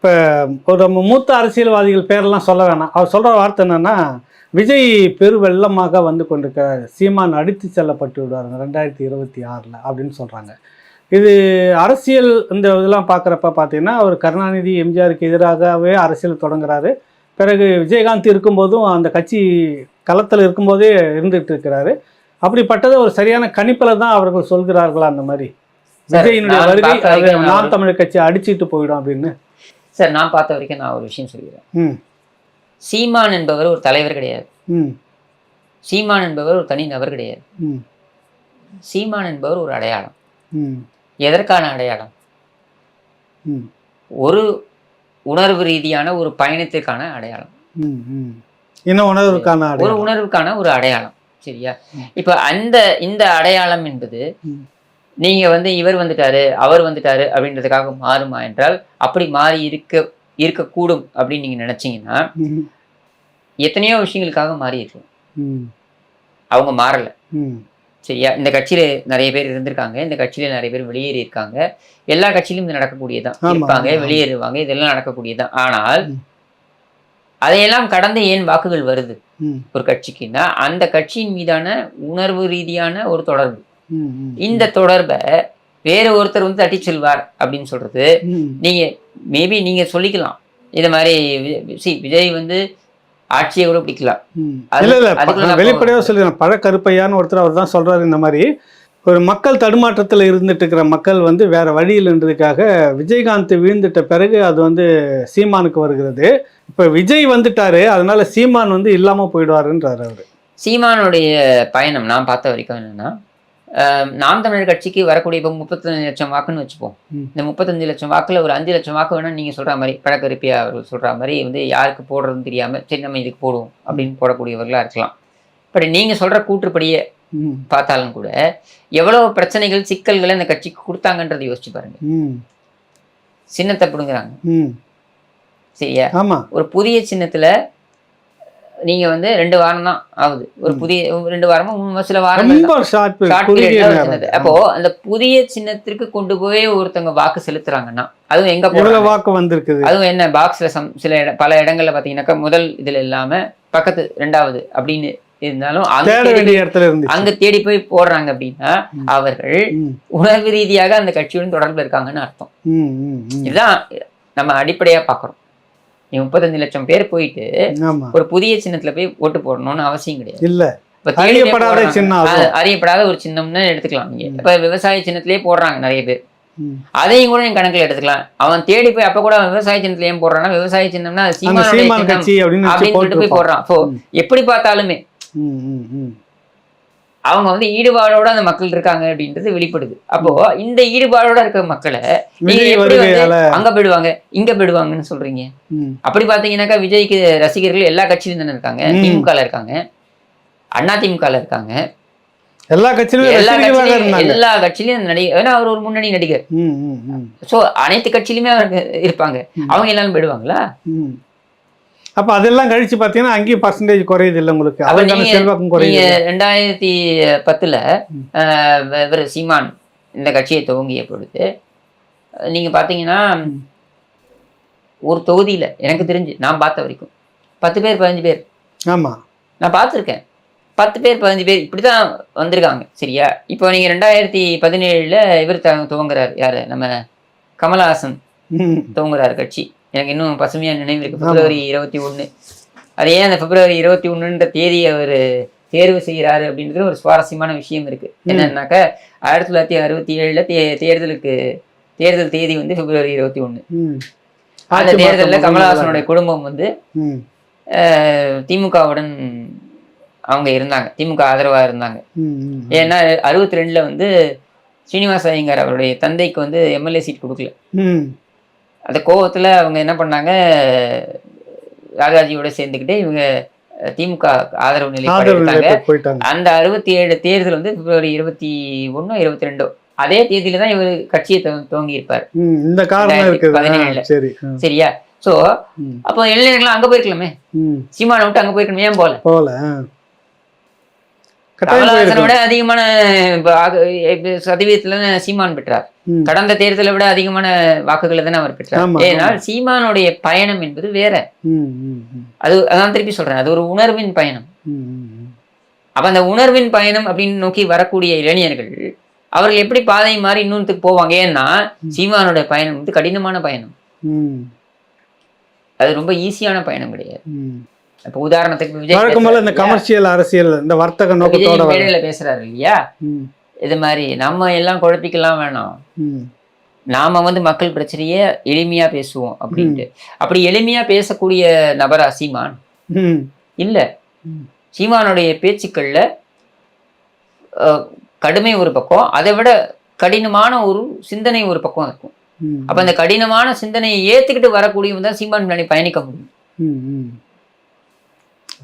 இப்போ ஒரு நம்ம மூத்த அரசியல்வாதிகள் பேரெல்லாம் சொல்ல வேணாம். அவர் சொல்கிற வார்த்தை என்னன்னா விஜய் பெருவெள்ளமாக வந்து கொண்டிருக்கிறார். சீமான் அடித்து செல்லப்பட்டு விடுவாருங்க ரெண்டாயிரத்தி இருபத்தி ஆறில் அப்படின்னு சொல்கிறாங்க இது அரசியல் இந்த இதெல்லாம் பார்க்குறப்ப பார்த்தீங்கன்னா அவர் கருணாநிதி எம்ஜிஆருக்கு எதிராகவே அரசியல் தொடங்குறாரு. பிறகு விஜயகாந்த் இருக்கும்போதும் அந்த கட்சி களத்தில் இருக்கும்போதே இருந்துட்டு இருக்கிறாரு. அப்படிப்பட்டது ஒரு சரியான கணிப்பில் தான் அவர்கள் சொல்கிறார்களா அந்த மாதிரி? விஜயினுடைய வருகை நாம் தமிழர் கட்சி அடிச்சிட்டு போயிடும் அப்படின்னு. சார் நான் பார்த்த வரைக்கும் நான் ஒரு விஷயம் சொல்லிக்கிறேன் ம். சீமான் என்பவர் ஒரு தலைவர் கிடையாது. சீமான் என்பவர் ஒரு தனி நபர் கிடையாது. சீமான் என்பவர் ஒரு அடையாளம். எதற்கான அடையாளம்? ஒரு உணர்வு ரீதியான ஒரு பயணத்திற்கான அடையாளம். இன்னும் உணர்வுக்கான ஒரு உணர்வுக்கான ஒரு அடையாளம். சரியா. இப்ப அந்த இந்த அடையாளம் என்பது ம். நீங்க வந்து இவர் வந்துட்டாரு அவர் வந்துட்டாரு அப்படின்றதுக்காக மாறுமா என்றால் அப்படி மாறி இருக்க இருக்கக்கூடும் அப்படின்னு நீங்க நினைச்சீங்கன்னா எத்தனையோ விஷயங்களுக்காக மாறி இருக்கு ம். அவங்க மாறல. சரியா? இந்த கட்சியில நிறைய பேர் இருந்திருக்காங்க இந்த கட்சியில நிறைய பேர் வெளியேறி இருக்காங்க. எல்லா கட்சியிலும் இது நடக்கக்கூடியதான் இருப்பாங்க. வெளியேறுவாங்க இதெல்லாம் நடக்கக்கூடியதான் ஆனால். அதையெல்லாம் கடந்து ஏன் வாக்குகள் வருது? ஒரு கட்சிக்குன்னா அந்த கட்சியின் மீதான உணர்வு ரீதியான ஒரு தொடர்பு. இந்த தொடர்பை வேற ஒருத்தர் வந்து தட்டி செல்வார் அப்படின்னு சொல்றது. நீங்க மேபி நீங்க சொல்லிக்கலாம். இது மாதிரி சி விஜய் வந்து ஆட்சியை கூட பிடிக்கலாம். இல்ல இல்ல வெளிப்படையாக சொல்லிடுறேன். பழக்கருப்பையான்னு ஒருத்தர் அவர் தான் சொல்றாரு இந்த மாதிரி. ஒரு மக்கள் தடுமாற்றத்தில் இருந்துட்டு இருக்கிற மக்கள் வந்து வேற வழியில்ன்றதுக்காக விஜயகாந்த் வீழ்ந்துட்ட பிறகு அது வந்து சீமானுக்கு வருகிறது. இப்போ விஜய் வந்துட்டாரு அதனால சீமான் வந்து இல்லாம போயிடுவாருன்றாரு அவரு. சீமானுடைய பயணம் நான் பார்த்த வரைக்கும் என்னன்னா நாம் தமிழர் கட்சிக்கு வரக்கூடிய இப்போ முப்பத்தஞ்சு லட்சம் வாக்குன்னு வச்சுப்போம். இந்த முப்பத்தஞ்சு லட்சம் வாக்குல ஒரு அஞ்சு லட்சம் வாக்கு வேணா நீங்க சொல்ற மாதிரி பழக்கருப்பியா அவர்கள் சொல்ற மாதிரி வந்து யாருக்கு போடுறதுன்னு தெரியாம சரி நம்ம இதுக்கு போடுவோம் அப்படின்னு போடக்கூடியவர்களா இருக்கலாம். பட் நீங்க சொல்ற கூற்றுப்படியே பார்த்தாலும் கூட எவ்வளவு பிரச்சனைகள் சிக்கல்களை அந்த கட்சிக்கு கொடுத்தாங்கன்றதை யோசிச்சு பாருங்க. சின்னத்தை பிடுங்குறாங்க. ம். சரியா? ஆமா. ஒரு புதிய சின்னத்துல நீங்க வந்து ரெண்டு வாரம் தான் ஆகுது. ஒரு புதிய ரெண்டு வாரமா மூணு சில வாரம் அப்போ அந்த புதிய சின்னத்திற்கு கொண்டு போய் ஒருத்தவங்க வாக்கு செலுத்துறாங்கன்னா அதுவும் எங்க போறாங்க? வாக்கு வந்திருக்குது? அதுவும் என்ன பாக்ஸ்ல சம் சில இட- பல இடங்கள்ல பாத்தீங்கன்னாக்கா முதல் இதுல இல்லாம பக்கத்து ரெண்டாவது அப்படின்னு இருந்தாலும் அங்க தேட போய் போடுறாங்க அப்படின்னா. அவர்கள் உணர்வு ரீதியாக அந்த கட்சியுடன் தொடர்புல இருக்காங்கன்னு அர்த்தம். இதுதான் நம்ம அடிப்படையா பாக்குறோம். நீ முப்பத்தஞ்சு லட்சம் பேர் போயிட்டு ஒரு புதிய சின்னத்துல போய் ஓட்டு போடணும்னு அவசியம் கிடையாது இல்ல அறியப்படாத. சின்னம். அறியப்படாத ஒரு சின்னம்னு எடுத்துக்கலாம் நீங்க. இப்ப விவசாய சின்னத்திலேயே போடுறாங்க நிறைய பேர். அதையும் கூட நீங்க கணக்குல எடுத்துக்கலாம் அவன் தேடி போய் அப்ப கூட விவசாய சின்னத்துல ஏன் போடுறான்னா விவசாய சின்னம்னா சீமான் அப்படின்னு சொல்லிட்டு போய். போடுறான். எப்படி பார்த்தாலுமே அவங்க வந்து ஈடுபாடோட அந்த மக்கள் இருக்காங்க அப்படின்றது வெளிப்படுது. அப்போ இந்த ஈடுபாடோட இருக்க மக்களை அங்க போயிடுவாங்க இங்க போயிடுவாங்கன்னு சொல்றீங்க? அப்படி பாத்தீங்கன்னாக்கா விஜய்க்கு ரசிகர்கள் எல்லா கட்சியிலும் தானே இருக்காங்க. திமுகல இருக்காங்க அண்ணா திமுகல இருக்காங்க. எல்லா கட்சியிலும் எல்லா கட்சியிலும் எல்லா கட்சியிலும் நடிகர் ஏன்னா அவர் ஒரு முன்னணி நடிகர். சோ அனைத்து கட்சியிலுமே அவருக்கு இருப்பாங்க. அவங்க எல்லாரும் போயிடுவாங்களா. அப்ப அதெல்லாம் கழிச்சு பாத்தீங்கன்னா அங்கேயும் பர்சன்டேஜ் குறையுது இல்ல உங்களுக்கு நீங்க- செல்வாக்கும் குறையுது. ரெண்டாயிரத்தி பத்துல இவர் சீமான் இந்த கட்சியை துவங்கிய பொழுது நீங்க பாத்தீங்கன்னா ம். ஒரு தொகுதியில எனக்கு தெரிஞ்சு நான் பார்த்த வரைக்கும் பத்து பேர் பதினஞ்சு பேர். ஆமா. நான் பார்த்துருக்கேன். பத்து பேர் பதினஞ்சு பேர் இப்படிதான் வந்திருக்காங்க சரியா? இப்போ நீங்க ரெண்டாயிரத்தி பதினேழுல இவர் துவங்குறாரு யாரு? நம்ம கமலஹாசன் துவங்குறாரு கட்சி. எனக்கு இன்னும் பசுமையா நினைவு. பிப்ரவரி இருபத்தி ஒண்ணு அது ஏன் அந்த பிப்ரவரி இருபத்தி ஒண்ணுன்ற தேதியை அவர் தேர்வு செய்கிறாரு அப்படின்றது ஒரு சுவாரஸ்யமான விஷயம் இருக்கு. என்னன்னாக்க ஆயிரத்தி தொள்ளாயிரத்தி அறுபத்தி ஏழுல தே தேர்தலுக்கு தேர்தல் தேதி வந்து பிப்ரவரி இருபத்தி ஒண்ணு ம். அந்த தேர்தலில் கமலஹாசனுடைய குடும்பம் வந்து திமுகவுடன் அவங்க இருந்தாங்க. திமுக ஆதரவா இருந்தாங்க. ஏன்னா அறுபத்தி ரெண்டுல வந்து ஸ்ரீனிவாச ஐயங்கார் அவருடைய தந்தைக்கு வந்து எம்எல்ஏ சீட் கொடுக்கல. அந்த கோவத்துல அவங்க என்ன பண்ணாங்க? ராஜாஜியோட சேர்ந்துக்கிட்டு இவங்க திமுக ஆதரவு போயிட்டாங்க. அந்த அறுபத்தி ஏழு தேர்தல் வந்து பிப்ரவரி இருபத்தி ஒண்ணோ இருபத்தி ரெண்டோ. அதே தேதியில தான் இவர் கட்சியை துவ- துவங்கி இருப்பார் இந்த பதினேழுல. சரியா? சோ அப்போ இளைஞர்கள்லாம் அங்க போயிருக்கலாமே. சீமானை விட்டு அங்க போயிருக்கணும்? ஏன் போல? போல கமலஹாசனை. விட அதிகமான சதவீதத்துல சீமான் பெற்றார். கடந்த தேர்தலை விட அதிகமான வாக்குகளை தானே அவர் பெற்றார். ஏனால் சீமானுடைய பயணம் என்பது வேற. அது அதான் திருப்பி சொல்றேன். அது ஒரு உணர்வின் பயணம். அப்ப அந்த உணர்வின் பயணம் அப்படின்னு நோக்கி வரக்கூடிய இளைஞர்கள் அவர்கள் எப்படி பாதை மாறி இன்னொன்றுக்கு போவாங்க? ஏன்னா சீமானுடைய பயணம் வந்து கடினமான பயணம். அது ரொம்ப ஈஸியான பயணம் கிடையாது. இப்ப உதாரணத்துக்கு விஜய் இந்த கமர்ஷியல் அரசியல் இந்த வர்த்தக? நோக்கத்தோட மேடையில பேசுறாரு இல்லையா? இது மாதிரி நம்ம எல்லாம் குழப்பிக்கலாம் வேணாம். நாம வந்து மக்கள் பிரச்சனையை எளிமையா பேசுவோம் அப்படின்ட்டு. அப்படி எளிமையா பேசக்கூடிய நபரா சீமான்? இல்ல. சீமானுடைய பேச்சுக்கள்ல கடுமை ஒரு பக்கம் அதை விட கடினமான ஒரு சிந்தனை ஒரு பக்கம் இருக்கும். அப்ப அந்த கடினமான சிந்தனையை ஏத்துக்கிட்டு வரக்கூடியவங்க தான் சீமான் முன்னாடி பயணிக்க முடியும்.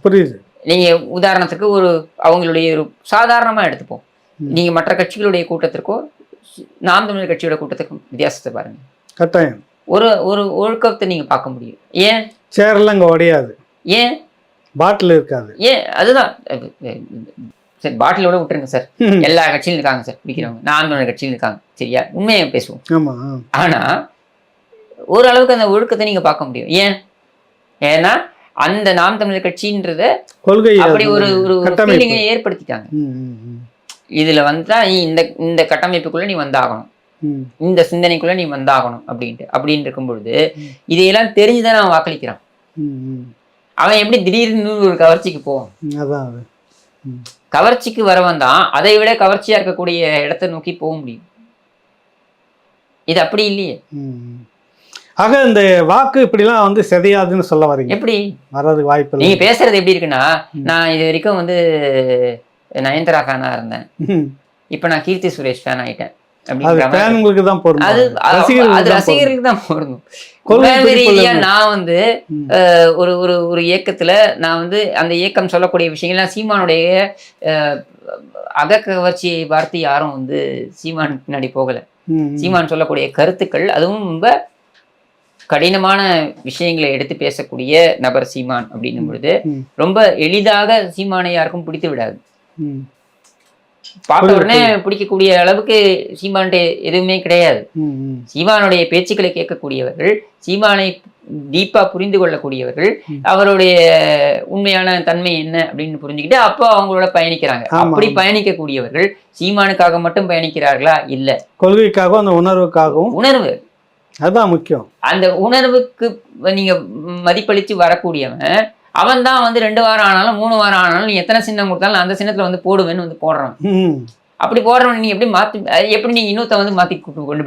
புரியுது. நீங்க உதாரணத்துக்கு ஒரு அவங்களுடைய ஒரு சாதாரணமா எடுத்துப்போம். நீங்க மற்ற கட்சிகளுடைய கூட்டத்திற்கோ நாம் தமிழர் கட்சியோட கூட்டத்துக்கும் வித்தியாசத்தை பாருங்க. கட்டாயம். ஒரு ஒரு ஒழுக்கத்தை நீங்க பார்க்க முடியும். ஏன்? சேர்லாம் இங்க உடையாது. ஏன்? பாட்டில் இருக்காது. ஏன்? அதுதான். சரி பாட்டிலோட விட்டுருங்க சார். எல்லா கட்சியிலும் இருக்காங்க சார் பிடிக்கிறவங்க நாம் தமிழர் கட்சியிலும் இருக்காங்க. சரியா உண்மையை பேசுவோம். ஆமா ஆனா ஓரளவுக்கு அந்த ஒழுக்கத்தை நீங்க பார்க்க முடியும். ஏன்? ஏன்னா அந்த நாம் தமிழர் கட்சின்றத கொள்கை அப்படி. ஒரு ஒரு. ஃபீலிங்கை ஏற்படுத்திட்டாங்க இதுல வந்தா நீ இந்த இந்த கட்டமைப்புக்குள்ள நீ வந்தாகணும் இந்த சிந்தனைக்குள்ள நீ வந்தாகணும் அப்படின்ட்டு அப்படின்னு இருக்கும் பொழுது. இதையெல்லாம் தெரிஞ்சுதான் அவன் வாக்களிக்கிறான். அவன் எப்படி திடீர்னு ஒரு கவர்ச்சிக்கு போவான் அதான் கவர்ச்சிக்கு வரவன் தான் அதை விட கவர்ச்சியா இருக்கக்கூடிய இடத்தை நோக்கி போக முடியும் இது அப்படி இல்லையே. ஆக இந்த வாக்கு இப்படிலாம் வந்து செதையாதுன்னு சொல்ல வரீங்க எப்படி வர்றதுக்கு வாய்ப்பு நீங்க பேசுறது எப்படி இருக்குன்னா. நான் இது வரைக்கும் வந்து நயன்தாரா ஃபேனா இருந்தேன். இப்ப நான் கீர்த்தி சுரேஷ் ஃபேன் ஆயிட்டேன். ஃபேன்களுக்கு தான் பொருந்தும் அது ரசிகர்களுக்கு தான் பொருந்தும். நான் வந்து ஒரு ஒரு ஒரு இயக்கத்துல நான் வந்து அந்த இயக்கம் சொல்லக்கூடிய விஷயங்கள்லாம் சீமானுடைய அகக்கவர்ச்சியை பார்த்து யாரும் வந்து சீமான் பின்னாடி போகல. சீமான் சொல்லக்கூடிய கருத்துக்கள் அதுவும் ரொம்ப கடினமான விஷயங்களை எடுத்து பேசக்கூடிய நபர் சீமான் அப்படின்னும் பொழுது. ரொம்ப எளிதாக சீமானை யாருக்கும் பிடித்து விடாது. பார்த்த உடனே பிடிக்கக்கூடிய அளவுக்கு சீமான்ட்டு எதுவுமே கிடையாது. சீமானுடைய பேச்சுக்களை கேட்கக்கூடியவர்கள் சீமானை டீப்பா புரிந்து கொள்ளக்கூடியவர்கள். அவருடைய உண்மையான தன்மை என்ன அப்படின்னு புரிஞ்சுக்கிட்டு அப்போ அவங்களோட பயணிக்கிறாங்க. அப்படி. பயணிக்கக்கூடியவர்கள் சீமானுக்காக மட்டும் பயணிக்கிறார்களா? இல்ல. கொள்கைக்காகவும் அந்த உணர்வுக்காகவும் உணர்வு. அதுதான் முக்கியம். அந்த உணர்வுக்கு நீங்க மதிப்பளிச்சு வரக்கூடியவன் அவன் தான் வந்து ரெண்டு வாரம் ஆனாலும் மூணு வாரம் ஆனாலும் நீ எத்தனை சின்னம் கொடுத்தாலும் அந்த சின்னத்துல வந்து போடுவேன்னு வந்து போடுறான். அப்படி போடுறவன் நீ எப்படி மாத்தி எப்படி நீங்க இன்னொருத்த வந்து மாத்தி கொண்டு கொண்டு